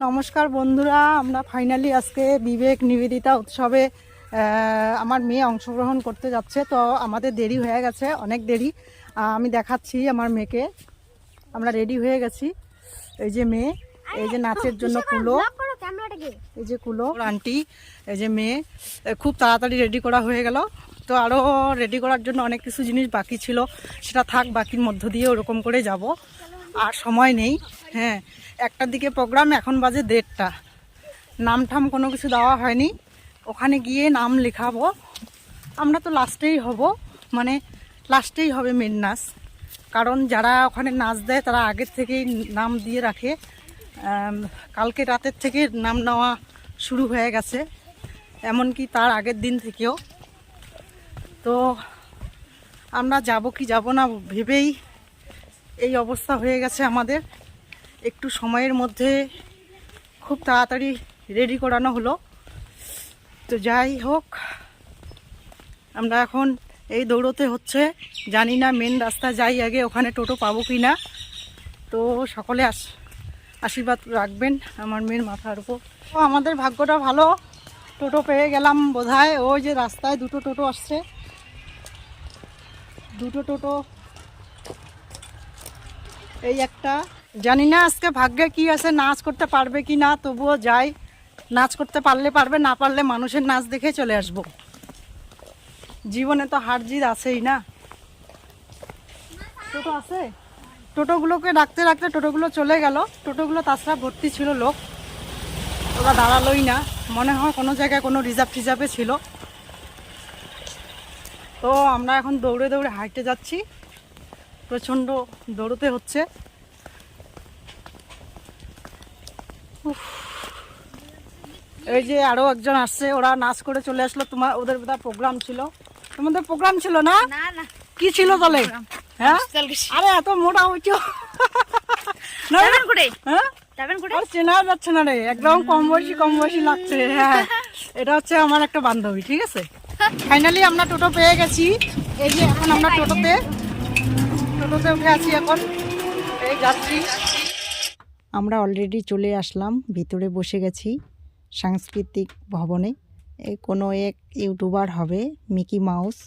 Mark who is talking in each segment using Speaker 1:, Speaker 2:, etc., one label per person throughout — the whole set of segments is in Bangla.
Speaker 1: নমস্কার বন্ধুরা আমরা ফাইনালি আজকে বিবেক নিবেদিতা উৎসবে আমার মেয়ে অংশগ্রহণ করতে যাচ্ছে তো আমাদের দেরি হয়ে গেছে অনেক দেরি। আমি দেখাচ্ছি আমার মেয়েকে। আমরা রেডি হয়ে গেছি। এই যে মেয়ে এই যে নাচের জন্য কুলো। এই যে কুলো আন্টি এই যে মেয়ে খুব তাড়াতাড়ি রেডি করা হয়ে গেল। তো আরও রেডি করার জন্য অনেক কিছু জিনিস বাকি ছিল সেটা থাক বাকির মধ্য দিয়ে ওরকম করে যাব। আর সময় নেই। হ্যাঁ একটার দিকে প্রোগ্রাম, এখন বাজে দেড়টা। নাম ঠাম কোনো কিছু দেওয়া হয়নি। ওখানে গিয়ে নাম লেখাবো। আমরা তো লাস্টেই হব। মানে লাস্টেই হবে মেন নাচ। কারণ যারা ওখানে নাচ দেয়, তারা আগের থেকেই নাম দিয়ে রাখে। কালকে রাতের থেকে নাম নেওয়া শুরু হয়ে গেছে। এমনকি তার আগের দিন থেকেও। তো আমরা যাব কি যাব না ভেবেই এই অবস্থা হয়ে গেছে আমাদের। একটু সময়ের মধ্যে খুব তাড়াতাড়ি রেডি করানো হলো। তো যাই হোক, আমরা এখন এই দৌড়তে হচ্ছে। জানি না মেন রাস্তা যাই আগে ওখানে টোটো পাবো কি না তো সকলে আস আশীর্বাদ রাখবেন আমার মেয়ের মাথার উপর। তো আমাদের ভাগ্যটা ভালো। টোটো পেয়ে গেলাম বোধহয়। ওই যে রাস্তায় দুটো টোটো আসছে। দুটো টোটো এই একটা। জানি না আজকে ভাগ্যে কি আছে, নাচ করতে পারবে কি না, তবুও যাই। নাচ করতে পারলে পারবে, না পারলে মানুষের নাচ দেখে চলে আসব। জীবনে তো হার জিত আছেই না। টোটো আছে? টোটোগুলোকে ডাকতে ডাকতে টোটোগুলো চলে গেল। টোটোগুলো তাছাড়া ভর্তি ছিল লোক। ওরা দাঁড়ালোই না। মনে হয় কোনো জায়গায় কোনো রিজার্ভ টিজার্ভে ছিল। তো আমরা এখন দৌড়ে দৌড়ে হাঁটতে যাচ্ছি। প্রচণ্ড দৌড়তে হচ্ছে। এই যে আরও একজন আসছে ওরা নাচ করে চলে আসলো। তোমার ওদের বোধহয় প্রোগ্রাম ছিল। তোমাদের প্রোগ্রাম ছিল না? কি ছিল তাহলে? হ্যাঁ? আরে এত মোটা হইছো হ্যাঁ? চেনা যাচ্ছে না রে। একদম কম বয়সী কম বয়সী লাগছে। হ্যাঁ। এটা হচ্ছে আমার একটা বান্ধবী ঠিক আছে? ফাইনালি আমরা টোটো পেয়ে গেছি। এই যে এখন আমরা টোটোতে উঠে আছি এখন। এই আমরা অলরেডি চলে আসলাম, ভিতরে বসে গেছি সাংস্কৃতিক ভবনে। কোনো এক ইউটিউবার হবে, মিকি মাউস।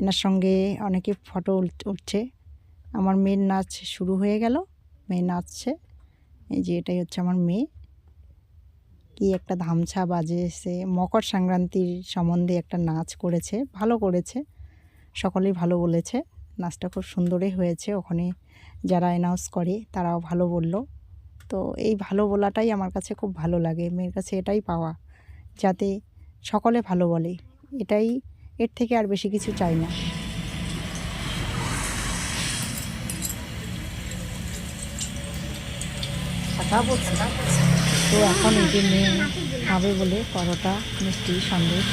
Speaker 1: এনার সঙ্গে অনেকে ফটো উঠছে। আমার মেয়ের নাচ শুরু হয়ে গেল, মেয়ে নাচছে। এই যে এটাই হচ্ছে আমার মেয়ে। কি একটা ধামছা বাজেছে মকর সংক্রান্তির সম্বন্ধে একটা নাচ করেছে, ভালো করেছে। সকলেই ভালো বলেছে। নাচটা খুব সুন্দরই হয়েছে। ওখানে যারা অ্যানাউন্স করে তারাও ভালো বলল। তো এই ভালো বলাটাই আমার কাছে খুব ভালো লাগে। মেয়ের কাছে এটাই পাওয়া যাতে সকলে ভালো বলে। এটাই এর থেকে আর বেশি কিছু চাই না। কথা বলছে। তো এখন এই যে মেয়ে খাবে বলে পরোটা মিষ্টি সন্দেশ।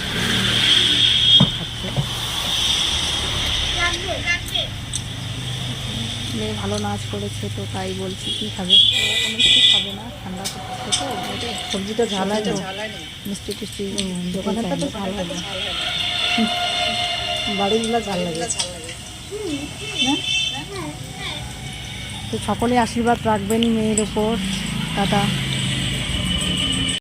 Speaker 1: মেয়ে ভালো নাচ করেছে তো তাই বলছি কী খাবে? কোনো কিছু খাবে না ঠান্ডা করছে তো সবজিটা ঝালাই মিষ্টি টিষ্টি দোকানেরটা তো ঝাল লাগে। বাড়িগুলো ঝাল লাগে। হ্যাঁ? তো সকলে আশীর্বাদ রাখবেন মেয়ের ওপর। টাটা।